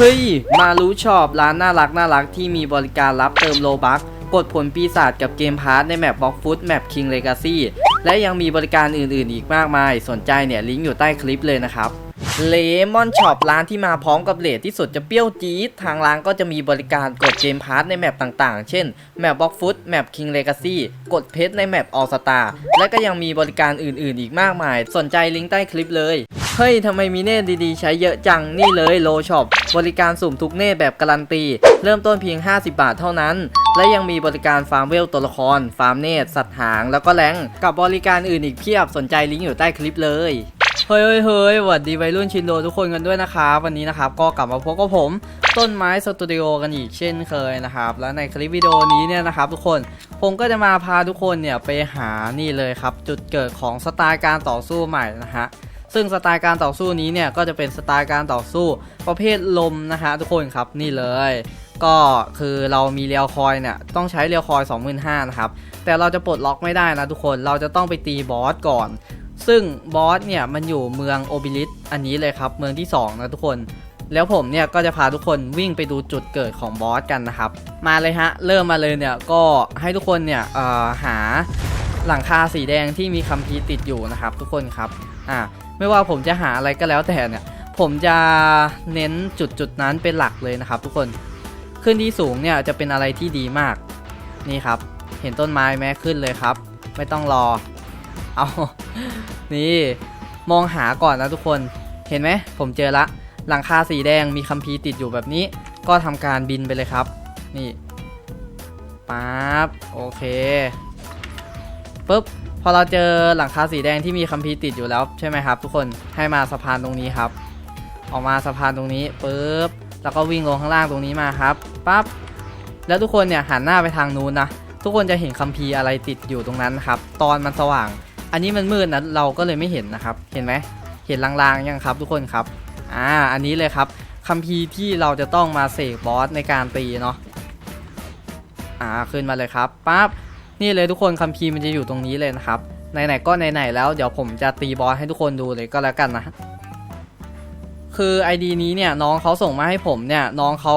เฮ้ย มารู้ชอบร้านน่ารักน่ารักที่มีบริการรับเติมโลบักกดผลปีศาจกับเกมพาร์ทในแมปบล็อกฟุตแมปคิงเลกาซี่และยังมีบริการอื่นๆ อีกมากมาย สนใจเนี่ยลิงก์อยู่ใต้คลิปเลยนะครับ เลมอนช็อปร้านที่มาพร้อมกับเลทที่สุดจะเปรี้ยวจี๊ดทางร้านก็จะมีบริการกดเกมพาร์ทในแมปต่างๆ เช่นแมปบล็อกฟุตแมปคิงเลกาซี่กดเพชรในแมปออสตาและก็ยังมีบริการอื่นๆ อีกมากมาย สนใจลิงก์ใต้คลิปเลย เฮ้ยทำไมมีเนตดีๆ ใช้เยอะจังนี่เลยโลช็อปบริการสุ่มทุกเนตแบบการันตี เริ่มต้นเพียง 50 บาทเท่านั้น และยังมีบริการฟาร์มเวลตัวละคร ฟาร์มเนตสัตว์หาง แล้วก็แรงกับบริการอื่นอีกเพียบสนใจลิงก์อยู่ใต้คลิปเลย เฮ้ยเฮ้ยเฮ้ยหวัดดีวัยรุ่นชินโดทุกคนกันด้วยนะครับวันนี้นะครับก็กลับมาพบกับผมต้นไม้สตูดิโอกันอีกเช่นเคยนะครับและในคลิปวิดีโอนี้เนี่ยนะครับทุกคนผมก็จะมาพาทุกคนเนี่ยไปหานี่เลยครับจุดเกิดของสไตล์การต่อสู้ใหม่นะฮะซึ่งสไตล์การต่อสู้นี้เนี่ยก็จะเป็นสไตล์การต่อสู้ประเภทลมนะฮะทุกคนครับนี่เลย ก็คือเรามีเรียวคอยเนี่ยต้องใช้เรียวคอย 25,000นะครับแต่เราจะปลดล็อกไม่ได้นะทุกคนเราจะต้องไปตีบอสก่อน ซึ่งบอสเนี่ยมันอยู่เมืองโอบิลิสอันนี้เลยครับ เมืองที่ 2 นะทุกคน แล้วผมเนี่ยก็จะพาทุกคนวิ่งไปดูจุดเกิดของบอสกันนะครับ มาเลยฮะ เริ่มมาเลยเนี่ยก็ให้ทุกคนเนี่ยหาหลังคาสีแดงที่มีคัมภีร์ติดอยู่นะครับ ทุกคนครับอ่าไม่ว่าผมจะหาอะไรก็แล้วแต่เนี่ยผมจะเน้นจุดจุดนั้นเป็นหลักเลยนะครับ ทุกคนขึ้นที่สูงเนี่ยจะเป็นอะไรที่ดีมากนี่ครับ เห็นต้นไม้ไหมขึ้นเลยครับ ไม่ต้องรอ เอา นี่มองหาก่อนนะทุกคนเห็นไหมผมเจอละ หลังคาสีแดงมีคัมภีร์ติดอยู่แบบนี้ ก็ทำการบินไปเลยครับ นี่ปั๊บโอเคปุ๊บพอเราเจอหลังคาสีแดงที่มีคัมภีร์ติดอยู่แล้วใช่ไหมครับ ทุกคนให้มาสะพานตรงนี้ครับ ออกมาสะพานตรงนี้ปุ๊บแล้วก็วิ่งลงข้างล่างตรงนี้มาครับปั๊บแล้วทุกคนเนี่ยหันหน้าไปทางนู้นนะทุกคนจะเห็นคัมภีร์อะไรติดอยู่ตรงนั้นนครับ ตอนมันสว่าง อันนี้มันมืดนะเราก็เลยไม่เห็นนะครับ เห็นไหมเห็นลางๆยังครับทุกคนครับ อ่า อันนี้เลยครับคัมภีร์ที่เราจะต้องมาเสกบอสในการตีเนาะ อ่า ขึ้นมาเลยครับปั๊บ นี่เลยทุกคนคัมภีร์มันจะอยู่ตรงนี้เลยนะครับ ไหนๆก็ไหนๆแล้วเดี๋ยวผมจะตีบอสให้ทุกคนดูเลยก็แล้วกันนะ คือ ID นี้เนี่ยน้องเขาส่งมาให้ผมเนี่ยน้องเขา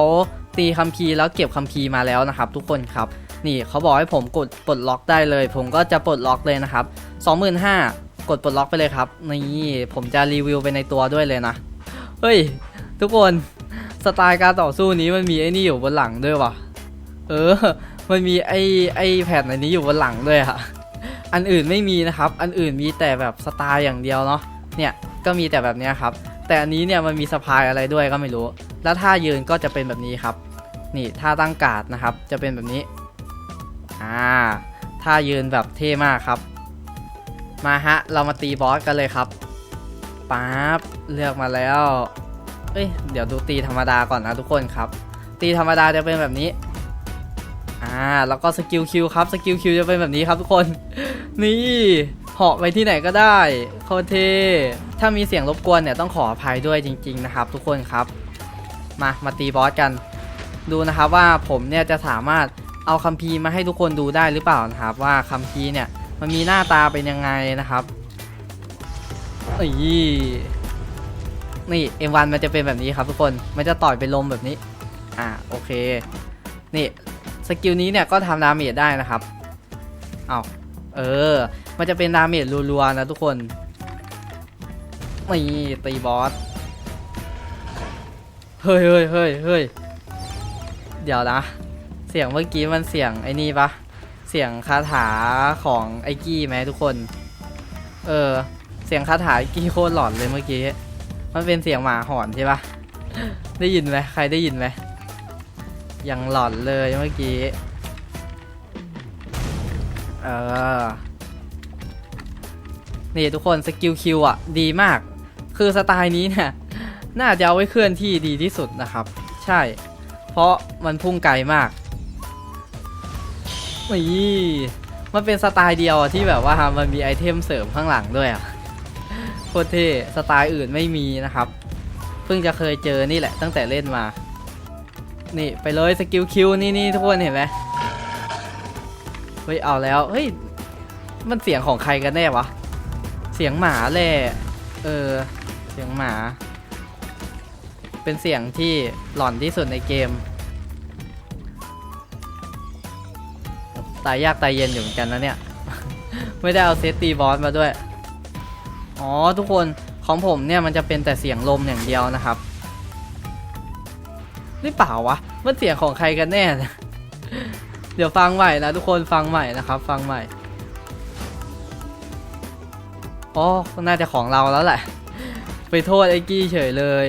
ตีคัมภีร์แล้วเก็บคัมภีร์มาแล้วนะครับ ทุกคนครับ นี่เขาบอกให้ผมกดปลดล็อกได้เลย ผมก็จะปลดล็อกเลยนะครับ 25,000 กดปลดล็อกไปเลยครับ นี่ผมจะรีวิวไปในตัวด้วยเลยนะ เฮ้ย ทุกคนสไตล์การต่อสู้นี้มันมีไอ้นี่อยู่บนหลังด้วยวะเออ มันมีไอ้ไอ้แผ่นอันนี้อยู่บนหลังด้วยอะอันอื่นไม่มีนะครับ อันอื่นมีแต่แบบสไตล์อย่างเดียวเนาะ เนี่ยก็มีแต่แบบนี้ครับ แต่อันนี้เนี่ยมันมีสะพายอะไรด้วยก็ไม่รู้ แล้วท่ายืนก็จะเป็นแบบนี้ครับ นี่ท่าตั้งการ์ดนะครับ จะเป็นแบบนี้ อ่าท่ายืนแบบเท่มากครับ มาฮะ เรามาตีบอสกันเลยครับปั๊บเลือกมาแล้ว เอ้ย เดี๋ยวดูตีธรรมดาก่อนนะทุกคนครับ ตีธรรมดาจะเป็นแบบนี้ อ่า แล้วก็สกิลคิวครับ สกิลคิวจะเป็นแบบนี้ครับทุกคน นี่เหาะไปที่ไหนก็ได้โคตรเท ถ้ามีเสียงรบกวนเนี่ยต้องขออภัยด้วยจริง ๆ นะครับ ทุกคนครับ มา มาตีบอสกัน ดูนะครับว่าผมเนี่ยจะสามารถ เอาคัมภีร์มาให้ทุกคนดูได้หรือเปล่านะครับ ว่าคัมภีร์เนี่ยมันมีหน้าตาเป็นยังไงนะครับนี่นี่เอ็มวันมันจะเป็นแบบนี้ครับทุกคนมันจะต่อยเป็นลมแบบนี้ อ่าโอเค นี่สกิลนี้เนี่ยก็ทำดาเมจได้นะครับเอาเออ มันจะเป็นดาเมจรัวๆนะทุกคนนี่ตีบอสเฮ้ยเฮ้ยเฮ้ยเฮ้ยเดี๋ยวนะ เสียงเมื่อกี้มันเสียงไอ้นี่ปะเสียงคาถาของไอ้กี้ไหมทุกคน เออ เสียงคาถาไอ้กี้โคตรหลอนเลยเมื่อกี้ มันเป็นเสียงหมาหอนใช่ปะได้ยินไหมใครได้ยินไหมยังหลอนเลยเมื่อกี้ เออ นี่ทุกคนสกิลคิวอะ ดีมาก คือสไตล์นี้เนี่ย น่าจะเอาไว้เคลื่อนที่ดีที่สุดนะครับ ใช่ เพราะมันพุ่งไกลมาก นี่มันเป็นสไตล์เดียวที่แบบว่ามันมีไอเทมเสริมข้างหลังด้วยอะโคตรเท่สไตล์อื่นไม่มีนะครับ เพิ่งจะเคยเจอนี่แหละตั้งแต่เล่นมา นี่ไปเลยสกิลคิวนี่นี่ทุกคนเห็นไหมเฮ้ยเอาแล้วเฮ้ยมันเสียงของใครกันแน่วะ เสียงหมาแหละเออ เสียงหมา เป็นเสียงที่หลอนที่สุดในเกม ตายยากตายเย็นอยู่เหมือนกันนะเนี่ย ไม่ได้เอาเซตตีบอสมาด้วย อ๋อทุกคนของผมเนี่ยมันจะเป็นแต่เสียงลมอย่างเดียวนะครับหรือเปล่าวะมันเสียงของใครกันแน่เนี่ยเดี๋ยวฟังใหม่นะทุกคนฟังใหม่นะครับ ฟังใหม่อ๋อน่าจะของเราแล้วแหละ ไปโทษไอ้กี้เฉยเลย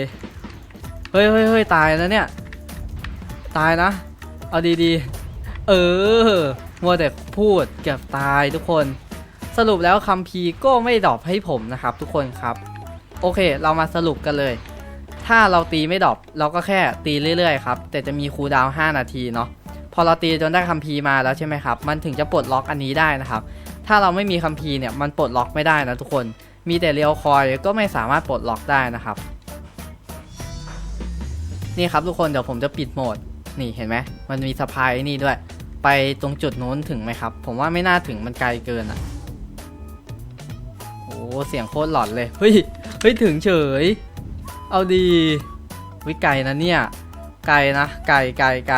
เฮ้ยเฮ้ยเฮ้ยตายนะเนี่ย ตายนะ เอาดีๆ เออ มัวแต่พูดเกือบตายทุกคน สรุปแล้วคัมภีร์ก็ไม่ดรอปให้ผมนะครับทุกคนครับ โอเค เรามาสรุปกันเลย ถ้าเราตีไม่ดรอปเราก็แค่ตีเรื่อยๆครับ แต่จะมีคูลดาวน์5นาทีเนาะพอเราตีจนได้คัมภีร์มาแล้วใช่ไหมครับ มันถึงจะปลดล็อกอันนี้ได้นะครับ ถ้าเราไม่มีคัมภีร์เนี่ยมันปลดล็อกไม่ได้นะทุกคน มีแต่เรียวคอยก็ไม่สามารถปลดล็อกได้นะครับ นี่ครับทุกคนเดี๋ยวผมจะปิดโหมด นี่เห็นไหมมันมีสะพายนี่ด้วย ไปตรงจุดนู้นถึงไหมครับ ผมว่าไม่น่าถึงมันไกลเกินอะ โอ้เสียงโคตรหลอนเลย เฮ้ย เฮ้ย ถึงเฉย เอาดีวิไกลนะเนี่ย ไกลนะ ไกลไกลไกล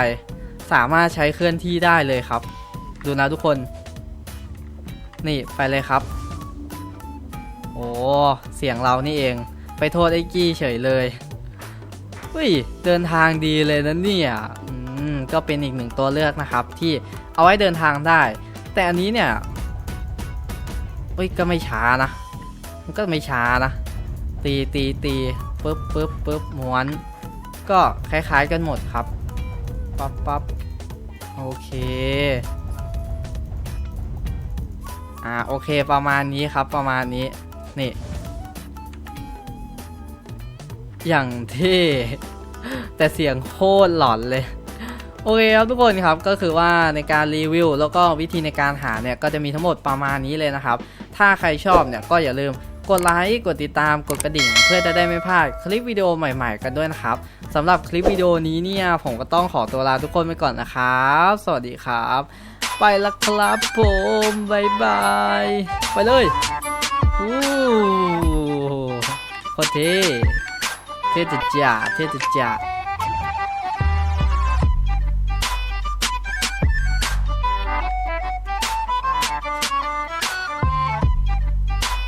สามารถใช้เคลื่อนที่ได้เลยครับ ดูนะทุกคน นี่ไปเลยครับ โอ้เสียงเรานี่เอง ไปโทษไอ้กี้เฉยเลยเฮ้ยเดินทางดีเลยนะเนี่ยอื ก็เป็นอีกหนึ่งตัวเลือกนะครับ ที่เอาไว้เดินทางได้ แต่อันนี้เนี่ยเฮ้ยก็ไม่ช้านะมันก็ไม่ช้านะ ตีตีตีปึ๊บปึ๊บปึ๊บม้วน ก็คล้ายๆกันหมดครับปั๊บปั๊บโอเคอ่าโอเคประมาณนี้ครับประมาณนี้นี่ อย่างเท่แต่เสียงโคตรหลอนเลย โอเคครับทุกคนครับก็คือว่าในการรีวิวแล้วก็วิธีในการหาเนี่ยก็จะมีทั้งหมดประมาณนี้เลยนะครับ ถ้าใครชอบเนี่ยก็อย่าลืมกดไลค์กดติดตามกดกระดิ่ง เพื่อจะได้ไม่พลาดคลิปวิดีโอใหม่ ๆ กันด้วยนะครับสำหรับคลิปวิดีโอนี้เนี่ยผมก็ต้องขอตัวลาทุกคนไปก่อนนะครับ สวัสดีครับ ไปละครับผมบายบายไปเลยอู้โคตรเท่เท่จะจ่าเท่จะจ่า